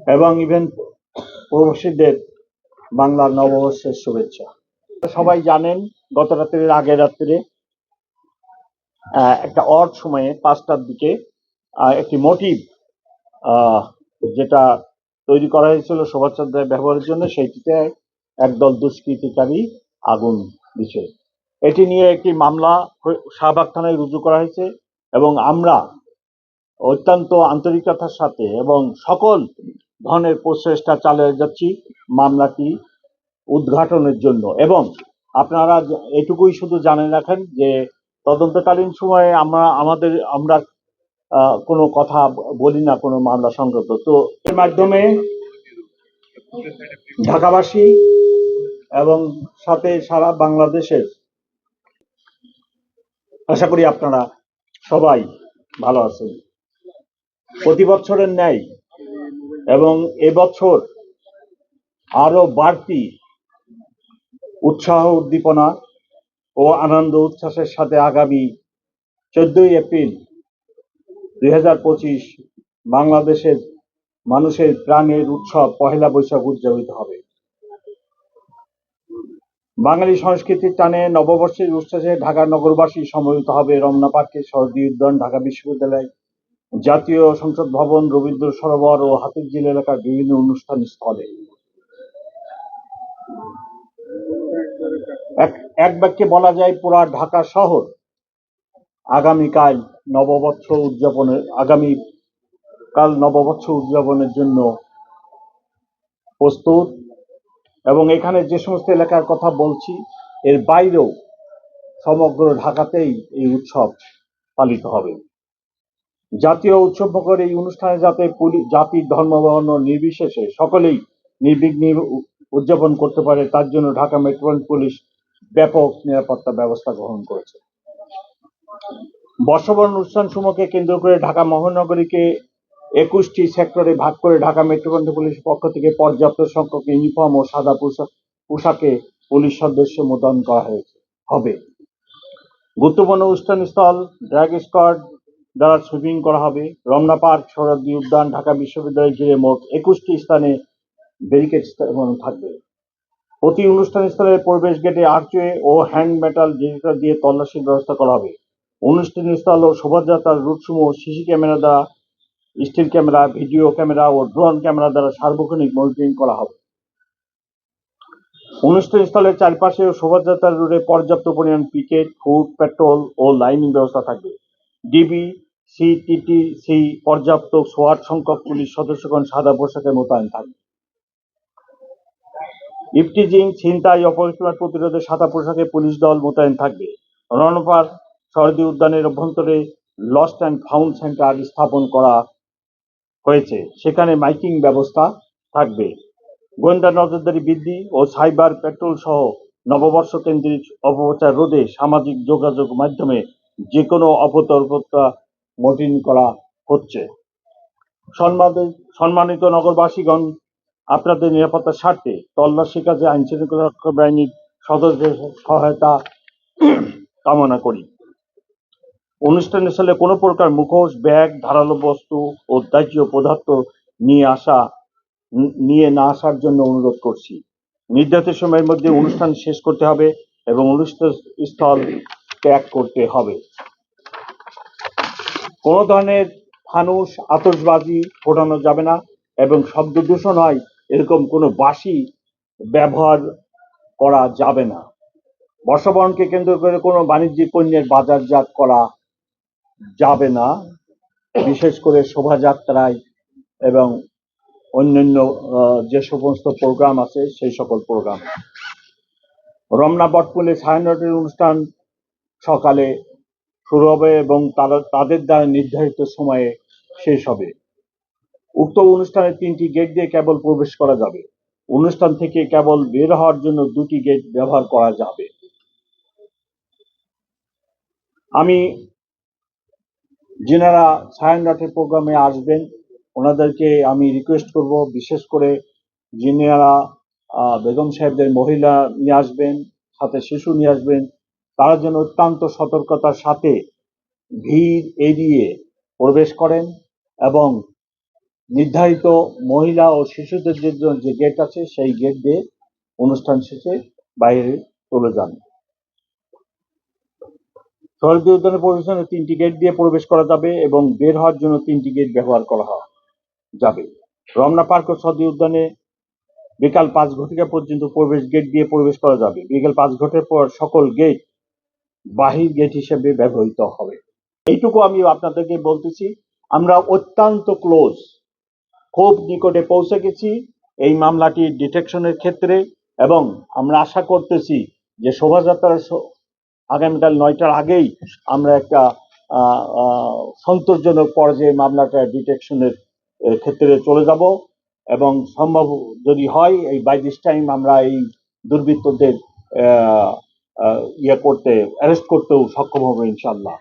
এবং ইভেন প্রবাসীদের বাংলার নববর্ষের শুভেচ্ছা। সবাই জানেন, গত রাত্রের আগের রাত্রে একটা অড সময়ে পাঁচটার দিকে একটি মোটিভ যেটা তৈরি করা হয়েছিল শোভাযাত্রায় ব্যবহারের জন্য, সেইটিতে একদল দুষ্কৃতিকারী আগুন দিছে। এটি নিয়ে একটি মামলা শাহবাগ থানায় রুজু করা হয়েছে এবং আমরা অত্যন্ত আন্তরিকতার সাথে এবং সকল ধরনের প্রচেষ্টা চালিয়ে যাচ্ছি মামলাটি উদ্ঘাটনের জন্য। এবং আপনারা এটুকুই শুধু জানেন রাখেন যে তদন্তকালীন সময়ে আমরা, আমাদের, আমরা কোনো কথা বলি না, কোনো মামলা সংক্রান্ত। তো এর মাধ্যমে ঢাকাবাসী এবং সাথে সারা বাংলাদেশের, আশা করি আপনারা সবাই ভালো আছেন। প্রতি বছরের ন্যায় এবং এবছর আরও বাড়তি উৎসাহ উদ্দীপনা ও আনন্দ উচ্ছ্বাসের সাথে আগামী চোদ্দই এপ্রিল দুই হাজার পঁচিশ বাংলাদেশের মানুষের প্রাণের উৎসব পহেলা বৈশাখ উদযাপিত হবে। বাঙালি সংস্কৃতির টানে নববর্ষের উচ্ছ্বাসে ঢাকা নগরবাসী সমবেত হবে রমনা পার্কে শরদী উদ্যান, ঢাকা বিশ্ববিদ্যালয় জাতীয় সংসদ ভবন রবীন্দ্র সরোবর ও হাতিরঝিল এলাকার বিভিন্ন অনুষ্ঠান স্থলে। এক বাক্যে বলা যায়, পুরা ঢাকা শহর আগামীকাল নববর্ষ উদযাপনের, আগামী কাল নববর্ষ উদযাপনের জন্য প্রস্তুত এবং এখানে যে সমস্ত এলাকার কথা বলছি, এর বাইরেও সমগ্র ঢাকাতেই এই উৎসব পালিত হবে। জাতীয় উৎসব মুখর এই অনুষ্ঠানে যাতে জাতি ধর্ম বর্ণ নির্বিশেষে সকলেই নির্বিঘ্নে উদযাপন করতে পারে, তার জন্য ঢাকা মেট্রোপলিটন পুলিশ ব্যাপক নিরাপত্তা ব্যবস্থা গ্রহণ করেছে। বর্ষবরণ অনুষ্ঠান সমূহকে কেন্দ্র করে ঢাকা মহানগরীকে একুশটি সেক্টরে ভাগ করে ঢাকা মেট্রোপলিটন পুলিশের পক্ষ থেকে পর্যাপ্ত সংখ্যক ইউনিফর্ম ও সাদা পোশাক পোশাকে পুলিশ সদস্য মোতায়েন করা হয়েছে, হবে। গুরুত্বপূর্ণ অনুষ্ঠান স্থল ড্র্যাগ স্কোয়াড দ্বারা সুইপিং করা হবে। রমনা পার্ক সরদ্দি উদ্যান, ঢাকা বিশ্ববিদ্যালয় ঘিরে মোট একুশটি স্থানে ব্যারিকেড থাকবে। প্রতি অনুষ্ঠান স্থলের প্রবেশ গেটে আর্চওয়ে ও হ্যান্ড মেটাল ডিটেক্টর দিয়ে তল্লাশির ব্যবস্থা করা হবে। অনুষ্ঠান স্থল ও শোভাযাত্রার রুটসমূহ সিসি ক্যামেরা দ্বারা স্টিল ক্যামেরা ভিডিও ক্যামেরা ও ড্রোন ক্যামেরা দ্বারা সার্বক্ষণিক মনিটরিং করা হবে। অনুষ্ঠান স্থলের চারপাশে ও শোভাযাত্রার রুটে পর্যাপ্ত পরিমাণ পিকেট ফুড পেট্রোল ও লাইনিং ব্যবস্থা থাকবে। ডিবি সিটিটিসি পর্যাপ্ত সোয়াট সংখ্যক পুলিশ সদস্যগণ সাদা পোশাকে মোতায়েন থাকবে ইফটিজিং ছিনতাই অপরিষ্কার প্রতিরোধে সাদা পোশাকে পুলিশ দল মোতায়েন থাকবে। রণপার শরদী উদ্যানের অভ্যন্তরে লস্ট অ্যান্ড ফাউন্ড সেন্টার স্থাপন করা হয়েছে। সেখানে মাইকিং ব্যবস্থা থাকবে। গোয়েন্দা নজরদারি বৃদ্ধি ও সাইবার পেট্রোল সহ নববর্ষ কেন্দ্রিক অপপ্রচার রোধে সামাজিক যোগাযোগ মাধ্যমে যে কোনো অপতর্কতা মতিন করা হচ্ছে। সম্মানিত নগরবাসীগণ, আপনাদের নিরাপত্তার স্বার্থে তল্লাশি কাজে আইন শৃঙ্খলা বাহিনীর সদস্যদের সহায়তা কামনা করি। অনুষ্ঠানের স্থলে কোনো প্রকার মুখোশ, ব্যাগ, ধারালো বস্তু ও দাহ্য পদার্থ নিয়ে আসা, নিয়ে না আসার জন্য অনুরোধ করছি। নির্ধারিত সময়ের মধ্যে অনুষ্ঠান শেষ করতে হবে এবং অনুষ্ঠান স্থল ত্যাগ করতে হবে। কোনো ধরনের ফানুস, আতশবাজি ফোটানো যাবে না এবং শব্দ দূষণ হয়, এরকম কোনো বাসি ব্যবহার করা যাবে না। বর্ষবরণকে কেন্দ্র করে কোনো বাণিজ্যিক পণ্যের বাজারজাত করা যাবে না, বিশেষ করে শোভাযাত্রায় এবং অন্যান্য যে সমস্ত প্রোগ্রাম আছে সেই সকল প্রোগ্রাম। রমনা বটপুলে ছায়ানটের অনুষ্ঠান সকালে শুরু হবে এবং তারা তাদের দ্বারা নির্ধারিত সময়ে শেষ হবে। উক্ত অনুষ্ঠানে তিনটি গেট দিয়ে কেবল প্রবেশ করা যাবে। অনুষ্ঠান থেকে কেবল বের হওয়ার জন্য দুটি গেট ব্যবহার করা যাবে। আমি যেনারা ছায়ানটের প্রোগ্রামে আসবেন, ওনাদেরকে আমি রিকোয়েস্ট করব, বিশেষ করে যিনারা বেগম সাহেবদের মহিলা নিয়ে আসবেন, সাথে শিশু নিয়ে আসবেন তারা যেন অত্যন্ত সতর্কতার সাথে ভিড় এড়িয়ে প্রবেশ করেন এবং নির্ধারিত মহিলা ও শিশুদের জন্য যে গেট আছে সেই গেট দিয়ে অনুষ্ঠান শেষে বাইরে চলে যান। শরীর উদ্যানে প্রবেশনে তিনটি গেট দিয়ে প্রবেশ করা যাবে এবং বের হওয়ার জন্য তিনটি গেট ব্যবহার করা যাবে। রমনা পার্ক ও সদি উদ্যানে বিকাল পাঁচ ঘটিকা পর্যন্ত প্রবেশ গেট দিয়ে প্রবেশ করা যাবে। বিকেল পাঁচ ঘটের পর সকল গেট বাহির গেট হিসেবে ব্যবহৃত হবে। এইটুকু আমি আপনাদেরকে বলতেছি, আমরা অত্যন্ত ক্লোজ খুব নিকটে পৌঁছে গেছি এই মামলাটি ডিটেকশনের ক্ষেত্রে এবং আমরা আশা করতেছি যে শোভাযাত্রার আগামীকাল নয়টার আগেই আমরা একটা সন্তোষজনক পর্যায়ে মামলাটা ডিটেকশনের ক্ষেত্রে চলে যাব এবং সম্ভব যদি হয় এই বাই দিস টাইম আমরা এই দুর্বৃত্তদের ইয়ে করতে অ্যারেস্ট করতেও সক্ষম হবে ইনশাল্লাহ